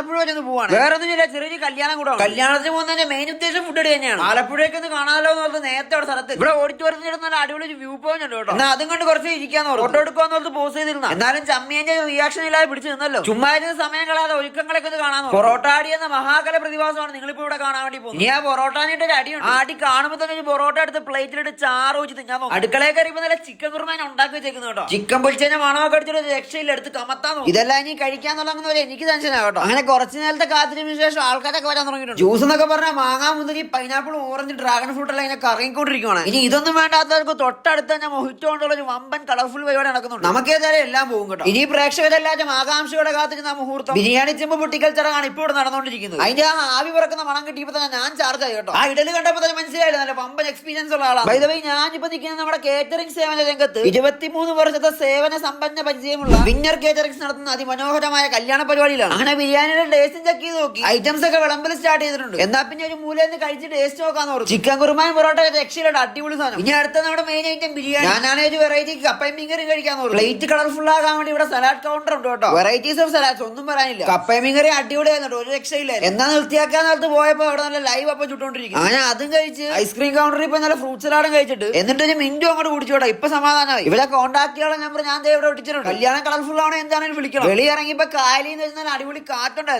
ആലപ്പുഴ വരെ ഒന്ന് പോവാണ്. വേറെ ഒന്നുമില്ല ചെറിയൊരു കല്യാണം കൂടെ കല്യാണത്തിന് പോകുന്നതിന്റെ മെയിൻ ഉദ്ദേശം ഫുഡ് തന്നെയാണ്. ആലപ്പുഴയ്ക്ക് ഒന്ന് കാണാമല്ലോ എന്ന് പറഞ്ഞ് നേരത്തെ അവിടെ സ്ഥലത്ത്. ഇവിടെ ഓഡിറ്റോറിയത്തിൽ നല്ല അടിപൊളി ഒരു വ്യൂ പോയിന്റ് ഉണ്ട് കേട്ടോ. എന്നാ അതും കൊണ്ട് കുറച്ച് ഇരിക്കാന്ന് പറഞ്ഞു ഫോട്ടോ എടുക്കാന്ന് പറഞ്ഞ് പോസ് ചെയ്തിരുന്ന. എന്നാലും ചമ്മിയന്റെ റിയാക്ഷൻ ഇല്ലാതെ പിടിച്ചു നിന്നല്ലോ. ചുമ്മാ സമയം കളയാതെ ഒരുക്കങ്ങളൊക്കെ ഒന്ന് കാണാൻ പൊറോട്ട അടി എന്ന മഹാകല പ്രതിഭാസമാണ് നിങ്ങളിപ്പോ ഇവിടെ കാണാൻ വേണ്ടി പോകുന്നത്. ഞാൻ പൊറോട്ടാനായിട്ട് ഒരു അടി അടി കാണുമ്പോൾ തന്നെ ഒരു പൊറോട്ട എടുത്ത് പ്ലേറ്റിലിട്ട് ചാറ് വെച്ച് തിന്നാൻ അടുക്കളയെ കയറിയപ്പോ നല്ല ചിക്കൻ കുർമാൻ ഉണ്ടാക്കി വെച്ചേക്കുന്നു കേട്ടോ. ചിക്കൻ പൊളിച്ചതിന്റെ മണമൊക്കെ അടിച്ചിട്ട് രക്ഷയില്ല എടുത്ത് കമത്താൻ ഇതെല്ലാം ഇനി കഴിക്കാന്നുള്ള എനിക്ക് ടെൻഷനാ കേട്ടോ. അങ്ങനെ കുറച്ച് നേരത്തെ കാത്തിരിപ്പിന് ശേഷം ആൾക്കാരൊക്കെ വരാൻ തുടങ്ങിയിട്ടുണ്ട്. ജ്യൂസ് എന്നൊക്കെ പറഞ്ഞാൽ മാങ്ങാ മുന്തിരി പൈനാപ്പിൾ ഓറഞ്ച് ഡ്രാഗൺ ഫ്രൂട്ട് എല്ലാം ഇങ്ങനെ കറങ്ങിക്കൊണ്ടിരിക്കുകയാണ് ഇനി ഇതൊന്നും വേണ്ടാത്തവർക്ക് തൊട്ടടുത്ത് തന്നെ മൊഹിറ്റോ കൊണ്ടുള്ള ഒരു വമ്പൻ കളർഫുൾ പരിപാടി നടക്കുന്നുണ്ട് നമുക്ക് ഏതായാലും എല്ലാം പോകും കേട്ടോ. ഇനി പ്രേക്ഷകരെല്ലാവരും ആകാംക്ഷയോടെ കാത്തിരുന്ന മുഹൂർത്തം. ബിരിയാണി ചെമ്പ് പൊട്ടിക്കൽ ചടങ്ങാണ് ഇപ്പോൾ ഇവിടെ നടന്നുകൊണ്ടിരിക്കുന്നത്. അതിന്റെ ആ ആവി പറക്കുന്ന മണം കിട്ടിയപ്പോൾ തന്നെ ഞാൻ ചാർജ് ആയി കേട്ടോ. ആ ഇഡലി കണ്ടപ്പോൾ തന്നെ മനസ്സിലായില്ല നല്ല വമ്പൻ എക്സ്പീരിയൻസ് ഉള്ള ആളാണ്. ഞാൻ ഇപ്പൊ നിൽക്കുന്നത് നമ്മുടെ കേറ്ററിംഗ് സേവന രംഗത്ത്. ഇരുപത്തിമൂന്ന് വർഷത്തെ സേവന സമ്പന്ന പരിചയമുള്ള വിന്നർ കേറ്ററിംഗ്സ് നടത്തുന്ന അതിമനോഹരമായ കല്യാണ പരിപാടിയിലാണ്. അങ്ങനെ ബിരിയാണിയുടെ ടേസ്റ്റും ചെക്ക് ചെയ്ത് നോക്കി. ഐറ്റംസ് ഒക്കെ വിളമ്പൽ സ്റ്റാർട്ട് ചെയ്തിട്ടുണ്ട്. എന്നാ പിന്നെ ഒരു കഴിച്ചിട്ട് കഴിച്ച് ടേസ്റ്റ് നോക്കാന്ന് പറഞ്ഞു ചിക്കൻ കുറുമായും പൊറോട്ട രക്ഷയിലുണ്ട് അടിപൊളി സാധനം. ഇനി അടുത്ത നമ്മുടെ മെയിൻ ഐറ്റം ബിരിയാണി. ഞാനാണ് ഒരു വെറൈറ്റി കപ്പയും മീൻകറി കഴിക്കാന്ന് പറഞ്ഞു പ്ലേറ്റ് കളർഫുൾ ആകാൻ വേണ്ടി ഇവിടെ സലാഡ് കൗണ്ടർ ഉണ്ട് കേട്ടോ. വെറൈറ്റീസ് ഓഫ് സലാഡ്സ് ഒന്നും പറയാനില്ല. കപ്പയും മീൻകറി അടിപൊളിയായിരുന്നു ഒരു രക്ഷയില്ല എന്നാ നിർത്തിയാക്കാൻ നേരത്ത് പോയപ്പോ അവിടെ നല്ല ലൈവ് അപ്പം ചുട്ടോണ്ടിരിക്കും ഞാൻ അതും കഴിച്ച് ഐസ്ക്രീം കൗണ്ടറിൽ ഇപ്പൊ നല്ല ഫ്രൂട്ട് സലാഡും കഴിച്ചിട്ട് എന്നിട്ട് ഒരു മിന്റും അങ്ങോട്ട് കുടിച്ചോട്ടെ ഇപ്പൊ സമാധാനമായി. ഇവിടെ കോണ്ടാക്ടുകളെ നമ്പർ ഞാൻ ഇവിടെ ഒട്ടിച്ചിട്ടുണ്ട്. കല്യാണം കളർഫുൾ ആണോ എന്താണെങ്കിലും വിളിക്കണം. വെളിയിറങ്ങിയപ്പോ കാലിന്ന് വെച്ചാൽ അടിപൊളി അടിപൊളി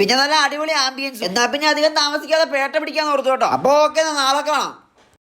പിന്നെ നല്ല അടിപൊളി ആംബിയൻസ് എന്നാ പിന്നെ അധികം താമസിക്കാതെ പേട്ട പിടിക്കാൻ ഓർത്തു കേട്ടോ. അപ്പൊ ഓക്കെ നാളെ കാണാം.